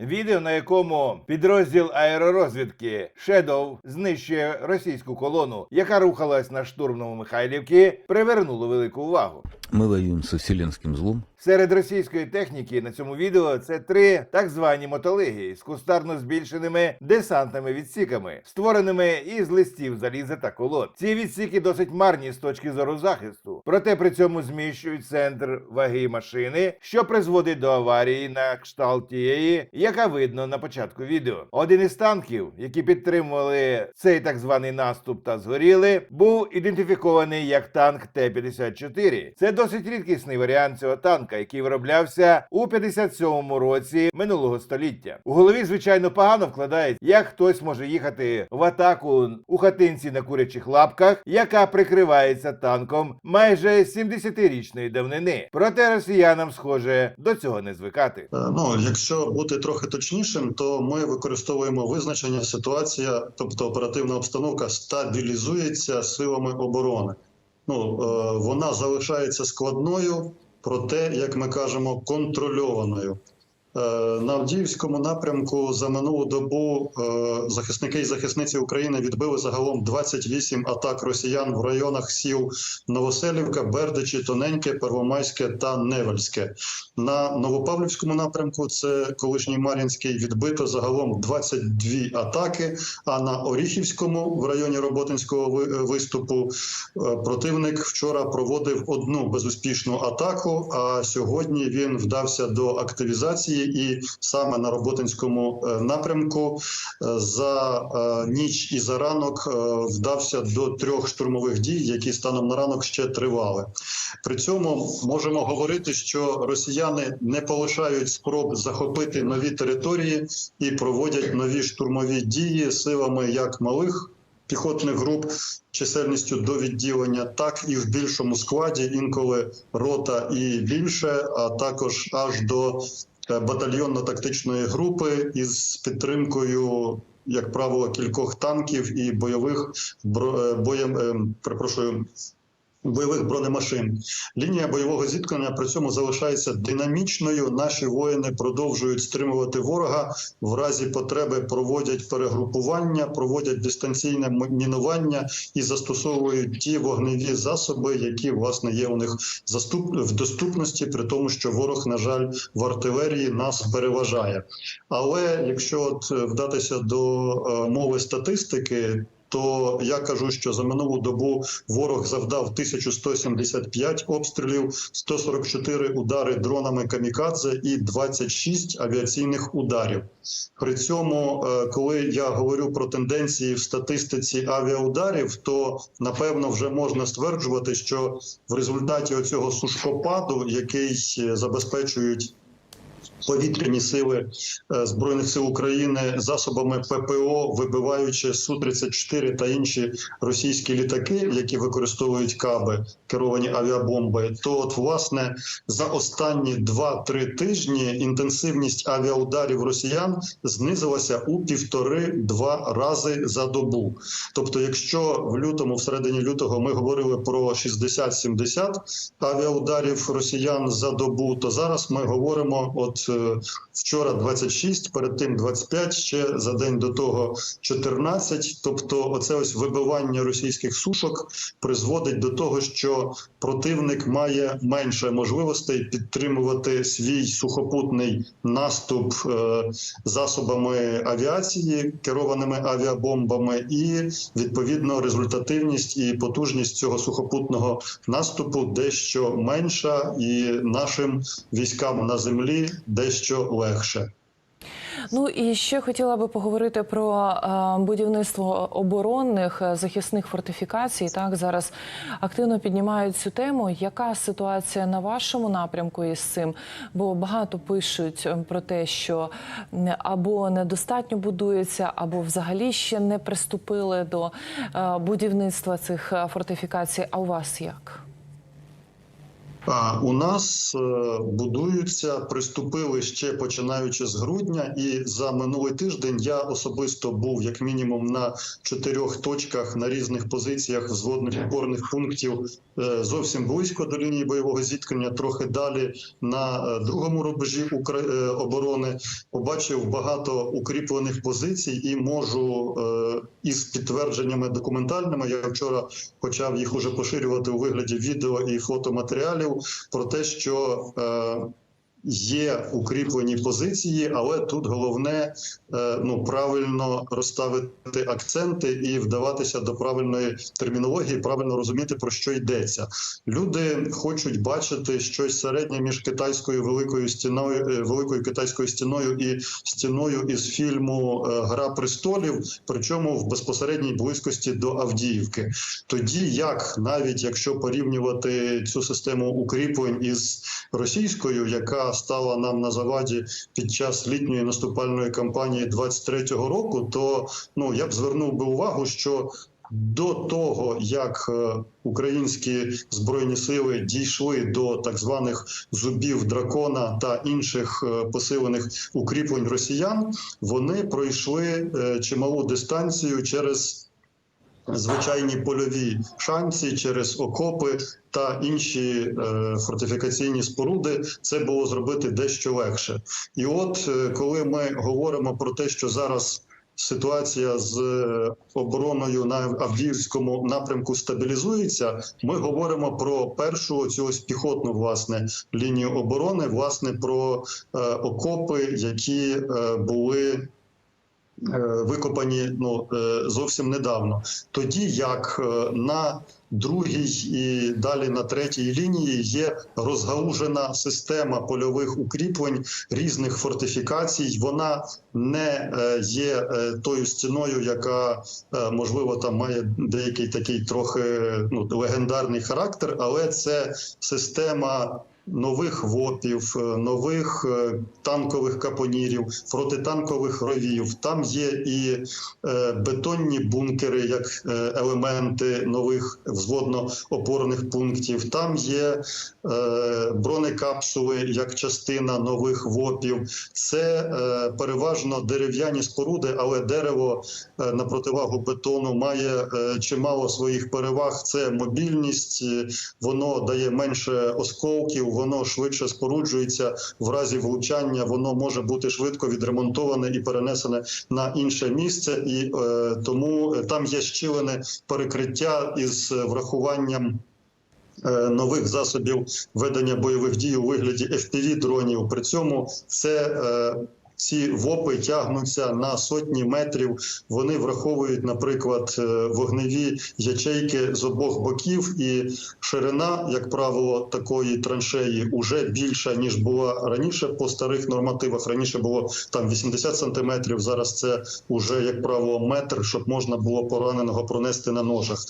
Відео, на якому підрозділ аеророзвідки Shadow знищує російську колону, яка рухалась на штурм Новомихайлівки, привернуло велику увагу. Ми воюємо з вселенським злом. Серед російської техніки на цьому відео це три так звані мотолиги з кустарно збільшеними десантними відсіками, створеними із листів заліза та колод. Ці відсіки досить марні з точки зору захисту, проте при цьому зміщують центр ваги машини, що призводить до аварії на кшталт тієї, яка видно на початку відео. Один із танків, які підтримували цей так званий наступ та згоріли, був ідентифікований як танк Т-54. Це досить рідкісний варіант цього танка, який вироблявся у 57-му році минулого століття. У голові, звичайно, погано вкладається, як хтось може їхати в атаку у хатинці на курячих лапках, яка прикривається танком майже 70-річної давнини. Проте росіянам, схоже, до цього не звикати. Е, Ну, якщо бути трохи точнішим, то ми використовуємо визначення ситуація, тобто оперативна обстановка стабілізується силами оборони. Ну, е, вона залишається складною, проте, як ми кажемо, контрольованою. Е, На Авдіївському напрямку за минулу добу е, захисники і захисниці України відбили загалом 28 атак росіян в районах сіл Новоселівка, Бердичі, Тоненьке, Первомайське та Невельське. На Новопавлівському напрямку це колишній Мар'їнський відбито загалом 22 атаки. А на Оріхівському в районі Роботинського виступу е, противник вчора проводив одну безуспішну атаку. А сьогодні він вдався до активізації, і саме на Роботинському е, напрямку е, за е, ніч і за ранок вдався до трьох штурмових дій, які станом на ранок ще тривали. При цьому можемо говорити, що росіяни не полишають спроб захопити нові території і проводять нові штурмові дії силами як малих піхотних груп чисельністю до відділення, так і в більшому складі, інколи рота і більше, а також аж до батальйонно-тактичної групи із підтримкою. Як правило, кількох танків і бойових бро- е, боєм, е, перепрошую, бойових бронемашин. Лінія бойового зіткнення при цьому залишається динамічною. Наші воїни продовжують стримувати ворога. В разі потреби проводять перегрупування, проводять дистанційне мінування і застосовують ті вогневі засоби, які власне є у них в доступності, при тому, що ворог, на жаль, в артилерії нас переважає. Але якщо от е, вдатися до е, мови статистики. То я кажу, що за минулу добу ворог завдав 1175 обстрілів, 144 удари дронами камікадзе і 26 авіаційних ударів. При цьому, е, коли я говорю про тенденції в статистиці авіаударів, то напевно вже можна стверджувати, що в результаті оцього сушкопаду, який е, забезпечують повітряні сили е, збройних сил України засобами ППО, вибиваючи су 34 та інші російські літаки, які використовують каби, керовані авіабомби, то от власне за останні 2-3 тижні інтенсивність авіаударів росіян знизилася у півтори-два рази за добу. Тобто, якщо в лютому, в середині лютого, ми говорили про 60-70 авіаударів росіян за добу, то зараз ми говоримо от вчора 26, перед тим 25, ще за день до того 14. Тобто, оце ось вибивання російських сушок призводить до того, що противник має менше можливостей підтримувати свій сухопутний наступ е, засобами авіації, керованими авіабомбами, і відповідно результативність і потужність цього сухопутного наступу дещо менша, і нашим військам на землі дещо легше. Ну і ще хотіла би поговорити про е, будівництво оборонних е, захисних фортифікацій. Так зараз активно піднімають цю тему. Яка ситуація на вашому напрямку із цим? Бо багато пишуть е, про те, що або недостатньо будується, або взагалі ще не приступили до е, будівництва цих фортифікацій. А у вас як? А у нас е, будуються, приступили ще починаючи з грудня, і за минулий тиждень я особисто був як мінімум на чотирьох точках на різних позиціях взводних опорних пунктів е, зовсім близько до лінії бойового зіткнення, трохи далі на е, другому рубежі оборони. Побачив багато укріплених позицій і можу із підтвердженнями документальними. Я вчора почав їх уже поширювати у вигляді відео і фотоматеріалів про те, що е, є укріплені позиції, але тут головне е, ну правильно розставити акценти і вдаватися до правильної термінології, правильно розуміти про що йдеться. Люди хочуть бачити щось середнє між китайською великою стіною, е, великою китайською стіною і стіною із фільму е, Гра престолів, причому в безпосередній близькості до Авдіївки. Тоді як навіть якщо порівнювати цю систему укріплень із російською, яка стала нам на заваді під час літньої наступальної кампанії 23-го року, то ну я б звернув би увагу, що до того як е, українські збройні сили дійшли до так званих зубів дракона та інших е, посилених укріплень росіян, вони пройшли е, чималу дистанцію через звичайні польові шанці через окопи та інші е, фортифікаційні споруди, це було зробити дещо легше. І от е, коли ми говоримо про те, що зараз ситуація з е, обороною на Авдіївському напрямку стабілізується, ми говоримо про першу цю піхотну власне лінію оборони, власне про е, окопи, які е, були викопані ну е, зовсім недавно. Тоді як е, на другій і далі на третій лінії є розгалужена система польових укріплень різних фортифікацій. Вона не е, є е, тою стіною, яка е, можливо там має деякий такий трохи ну легендарний характер, але це система нових ВОПів, е, нових е, танкових капонірів, протитанкових ровів. Там є і е, бетонні бункери як елементи нових взводно-опорних пунктів. Там є бронекапсули як частина нових ВОПів. Це переважно дерев'яні споруди, але дерево на противагу бетону має чимало своїх переваг. Це мобільність, воно дає менше осколків, воно швидше споруджується в разі влучання. Воно може бути швидко відремонтоване і перенесене на інше місце, і е, тому там є щілене перекриття із врахуванням. е, Нових засобів ведення бойових дій у вигляді fpv дронів. При цьому це е, ці ВОПи тягнуться на сотні метрів. Вони враховують, наприклад, е, вогневі ячейки з обох боків, і ширина, як правило, такої траншеї уже більша ніж була раніше по старих нормативах. Раніше було там 80 сантиметрів. Зараз це уже як правило метр, щоб можна було пораненого пронести на ножах.